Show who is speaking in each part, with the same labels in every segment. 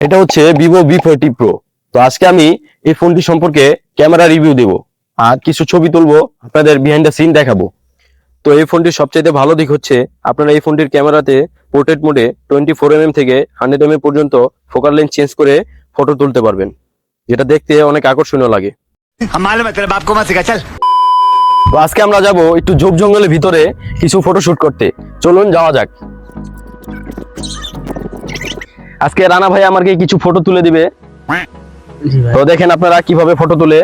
Speaker 1: এটা হচ্ছে Vivo V forty pro তো আজকে আমি এই ফোনটি সম্পর্কে ক্যামেরা রিভিউ দেব। আর কিছু ছবি তুলবো আপনাদের বিহাইন্ড দ্য সিন দেখাবো। তো এই ফোনটির সবচেয়ে ভালো দিক হচ্ছে আপনারা এই ফোনটির ক্যামেরাতে পোর্ট্রেট মোডে টোয়েন্টি ফোর এম থেকে হান্ড্রেড এম পর্যন্ত ফোকাল লেন্স চেঞ্জ করে ফটো তুলতে পারবেন। যেটা দেখতে অনেক আকর্ষণীয় লাগে। তো আজকে আমরা যাব একটু ঝোপ জঙ্গলের ভিতরে কিছু ফটো শুট করতে। চলুন যাওয়া যাক। আজকে রানা ভাই আমাকে কিছু ফটো তুলে দিবে। তো দেখেন আপনারা কীভাবে ফটো তুলে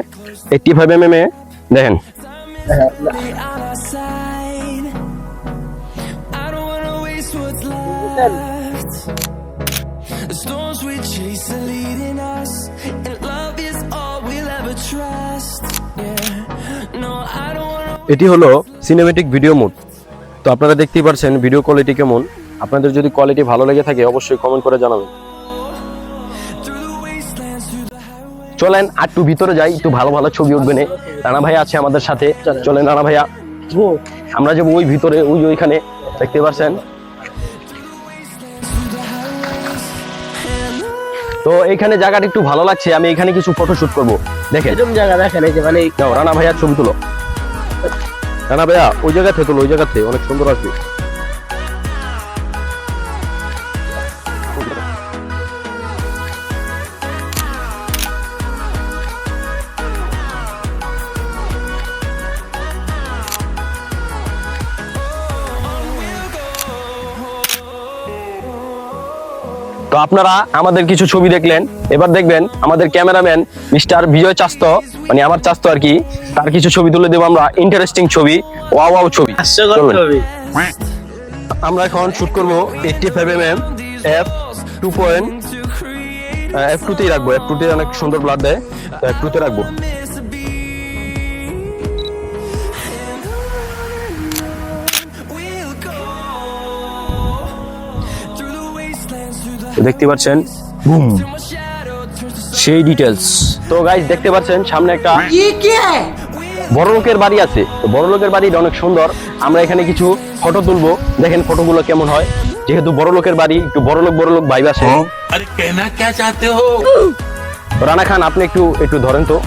Speaker 1: এইটটি ফাইভ এম এম এ দেখেন। এটি হলো সিনেমেটিক ভিডিও মুড তো আপনারা দেখতেই পারছেন ভিডিও কোয়ালিটি কেমন। আপনাদের যদি কোয়ালিটি ভালো লেগে থাকে অবশ্যই কমেন্ট করে জানাবেন. চলেন আর একটু ভিতরে যাই একটু ভালো ভালো ছবি উঠবে নে। রানা ভাই আছে আমাদের সাথে। চলেন রানা ভাইয়া। আমরা যাব ওই ভিতরে ওই ওইখানে। দেখতে পাচ্ছেন? তো এইখানে জায়গাটা একটু ভালো লাগছে আমি এখানে কিছু ফটো শুট করব। দেখেন।
Speaker 2: এরকম জায়গা দেখেন এই যে মানে
Speaker 1: রানা ভাইয়া ছবি তুলো। রানা ভাইয়া ওই জায়গাতে তুলো ওই জায়গাতে অনেক সুন্দর আসবে। তো আপনারা আমাদের কিছু ছবি দেখলেন এবার দেখবেন আমাদের ক্যামেরাম্যান মিস্টার বিজয় চাস্ত মানে আমার চাস্ত আর কি তার কিছু ছবি তুলে দেবো আমরা ইন্টারেস্টিং ছবি ওয়াও ওয়াও ছবি।
Speaker 2: ছবি।
Speaker 1: আমরা এখন শুট করব eighty five M M F two point F টুতেই রাখব এফ টুতে অনেক সুন্দর ব্লাড দেয় তো এফ টুতে রাখব। দেখতে পাচ্ছেন? বুম। সেই ডিটেলস তো গাইজ দেখতে পাচ্ছেন সামনে একটা ইয়ে বড় লোকের বাড়ি আছে। তো বড় লোকের বাড়িটা অনেক সুন্দর। আমরা এখানে কিছু ফটো তুলবো। দেখেন ফটোগুলো কেমন হয়। যেহেতু বড় লোকের বাড়ি একটু বড় লোক বড় লোক আছে
Speaker 3: হ্যাঁ।
Speaker 1: রানা খান আপনি একটু একটু ধরেন তো।